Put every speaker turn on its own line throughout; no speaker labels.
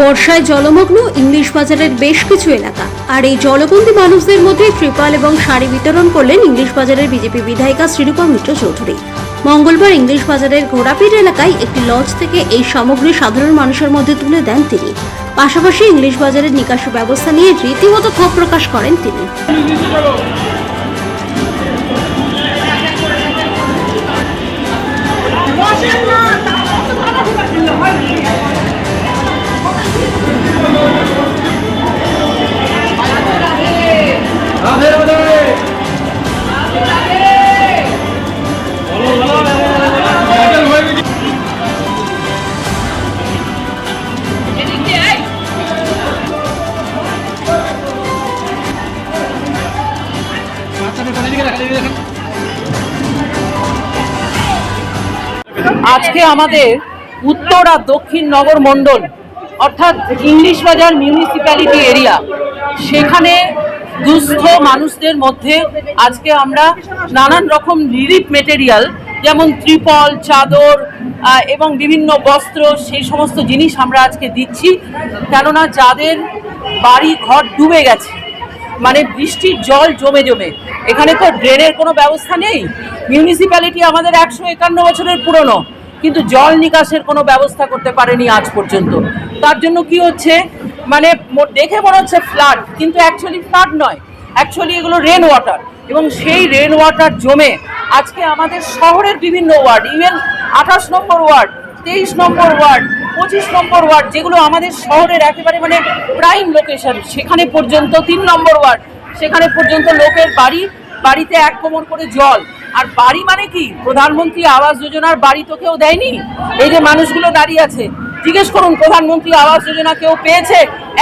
বর্ষায় জলমগ্ন ইংলিশ বাজারের বেশ কিছু এলাকা। আর এই জলবন্দী মানুষদের মধ্যে ত্রিপাল এবং শাড়ি বিতরণ করলেন ইংলিশ বাজারের বিজেপি বিধায়িকা শ্রীরূপা মিত্র চৌধুরী। মঙ্গলবার ইংলিশ বাজারের ঘোড়াপিট এলাকায় একটি লজ থেকে এই সামগ্রী সাধারণ মানুষের মধ্যে তুলে দেন তিনি। পাশাপাশি ইংলিশ বাজারের নিকাশি ব্যবস্থা নিয়ে রীতিমতো ক্ষোভ প্রকাশ করেন তিনি।
আজকে আমাদের উত্তর আর দক্ষিণ নগর মণ্ডল, অর্থাৎ ইংলিশ বাজার মিউনিসিপ্যালিটি এরিয়া সেখানে দুস্থ মানুষদের মধ্যে আজকে আমরা নানান রকম রিলিফ মেটেরিয়াল যেমন ত্রিপল, চাদর এবং বিভিন্ন বস্ত্র, সেই সমস্ত জিনিস আমরা আজকে দিচ্ছি। কেননা যাদের বাড়ি ঘর ডুবে গেছে মানে বৃষ্টির জল জমে জমে। এখানে তো ড্রেনের কোনো ব্যবস্থা নেই। মিউনিসিপ্যালিটি আমাদের একশো একান্ন বছরের পুরনো, কিন্তু জল নিকাশের কোনো ব্যবস্থা করতে পারেনি আজ পর্যন্ত। তার জন্য কি হচ্ছে? মানে দেখে মনে হচ্ছে ফ্লাড কিন্তু অ্যাকচুয়ালি ফ্লাড নয়। অ্যাকচুয়ালি এগুলো রেন ওয়াটার এবং সেই রেন ওয়াটার জমে আজকে আমাদের শহরের বিভিন্ন ওয়ার্ড ইভেন আঠাশ নম্বর ওয়ার্ড তেইশ নম্বর ওয়ার্ড পঁচিশ নম্বর ওয়ার্ড, যেগুলো আমাদের শহরের একেবারে মানে প্রাইম লোকেশন সেখানে পর্যন্ত তিন নম্বর ওয়ার্ড, সেখানে পর্যন্ত লোকের বাড়ি, বাড়িতে এক কোমর করে জল। আর বাড়ি মানে কি? প্রধানমন্ত্রী আবাস যোজনার বাড়ি তো কেউ দেয়নি? এই যে মানুষগুলো দাঁড়িয়ে আছে, জিজ্ঞেস করুন, প্রধানমন্ত্রী আবাস যোজনা কেউ পেয়েছে?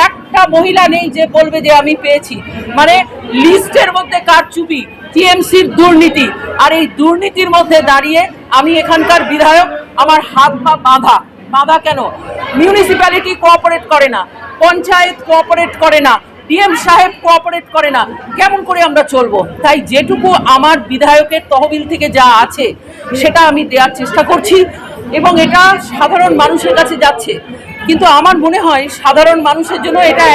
একটা মহিলা নেই যে বলবে যে আমি পেয়েছি। মানে লিস্টের মধ্যে কারচুপি, টিএমসির দুর্নীতি। আর এই দুর্নীতির মধ্যে দাঁড়িয়ে আমি এখানকার বিধায়ক, আমার হাত পা বাঁধা। বাঁধা কেন? মিউনিসিপ্যালিটি কোঅপারেট করে না, পঞ্চায়েত কোঅপারেট করে না ডিএম সাহেব কোঅপারেট করে না, কেমন করে আমরা চলবো? তাই যেটুকু আমার বিধায়কের তহবিল থেকে যা আছে, সেটা আমি দেওয়ার চেষ্টা করছি এবং এটা সাধারণ মানুষের কাছে যাচ্ছে। কিন্তু আমার মনে হয় সাধারণ মানুষের জন্য এটা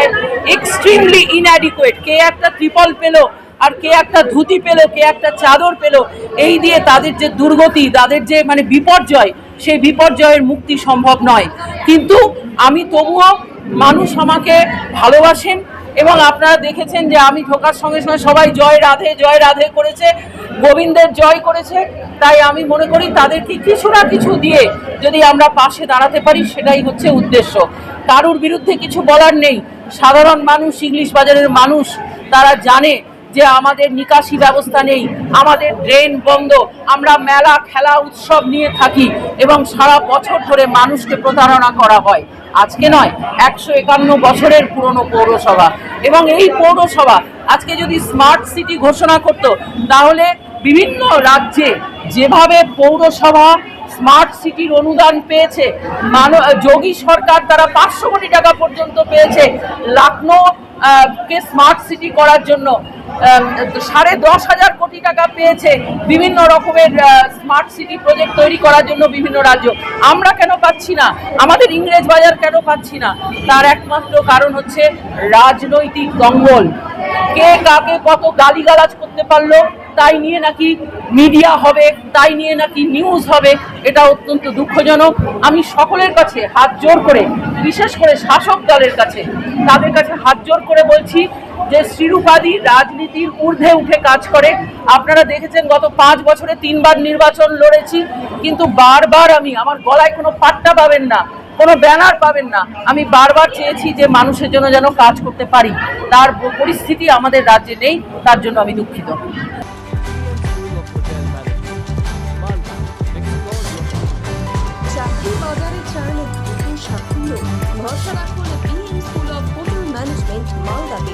এক্সট্রিমলি ইনঅ্যাডিকুয়েট কে একটা ত্রিপল পেল আর কে একটা ধুতি পেল, কে একটা চাদর পেল, এই দিয়ে তাদের যে দুর্গতি, তাদের যে মানে বিপর্যয় সেই বিপর্যয়ের মুক্তি সম্ভব নয়। কিন্তু আমি তবুও মানুষ আমাকে ভালোবাসেন এবং আপনারা দেখেছেন যে আমি ঢোকার সঙ্গে সঙ্গে সবাই জয় রাধে জয় রাধে করেছে, গোবিন্দের জয় করেছে। তাই আমি মনে করি তাদেরকে কিছু না কিছু দিয়ে যদি আমরা পাশে দাঁড়াতে পারি, সেটাই হচ্ছে উদ্দেশ্য। কারুর বিরুদ্ধে কিছু বলার নেই। সাধারণ মানুষ, ইংলিশ বাজারের মানুষ, তারা জানে যে আমাদের নিকাশি ব্যবস্থা নেই, আমাদের ড্রেন বন্ধ, আমরা মেলা, খেলা, উৎসব নিয়ে থাকি এবং সারা বছর ধরে মানুষকে প্রতারণা করা হয়। আজকে নয়, একশো একান্ন বছরের পুরনো পৌরসভা। এবং এই পৌরসভা আজকে যদি স্মার্ট সিটি ঘোষণা করত, তাহলে বিভিন্ন রাজ্যে যেভাবে পৌরসভা স্মার্ট সিটির অনুদান পেয়েছে মানব যোগী সরকার তারা পাঁচশো কোটি টাকা পর্যন্ত পেয়েছে, লখনৌ কে স্মার্ট সিটি করার জন্য। সাড়ে দশ হাজার কোটি টাকা পেয়েছে বিভিন্ন রকমের স্মার্ট সিটি প্রজেক্ট তৈরি করার জন্য বিভিন্ন রাজ্য। আমরা কেন পাচ্ছি না? আমাদের ইংরেজ বাজার কেন পাচ্ছি না? তার একমাত্র কারণ হচ্ছে রাজনৈতিক দঙ্গল। কে কাকে কত গালিগালাজ করতে পারল, তাই নিয়ে নাকি মিডিয়া হবে, তাই নিয়ে নাকি নিউজ হবে, এটা অত্যন্ত দুঃখজনক। আমি সকলের কাছে হাত জোর করে, বিশেষ করে শাসক দলের কাছে, তাদের কাছে হাত জোর করে বলছি যে শ্রীরূপাদি রাজনীতির ঊর্ধ্বে উঠে কাজ করে। আপনারা দেখেছেন গত পাঁচ বছরে তিনবার নির্বাচন লড়েছি, কিন্তু বারবার আমি, আমার গলায় কোনো পাট্টা পাবেন না, কোনো ব্যানার পাবেন না। আমি বারবার চেয়েছি যে মানুষের জন্য যেন কাজ করতে পারি। তার পরিস্থিতি আমাদের রাজ্যে নেই, তার জন্য আমি দুঃখিত।
স্কুল অফ হোটেল ম্যানেজমেন্ট মালদাতে।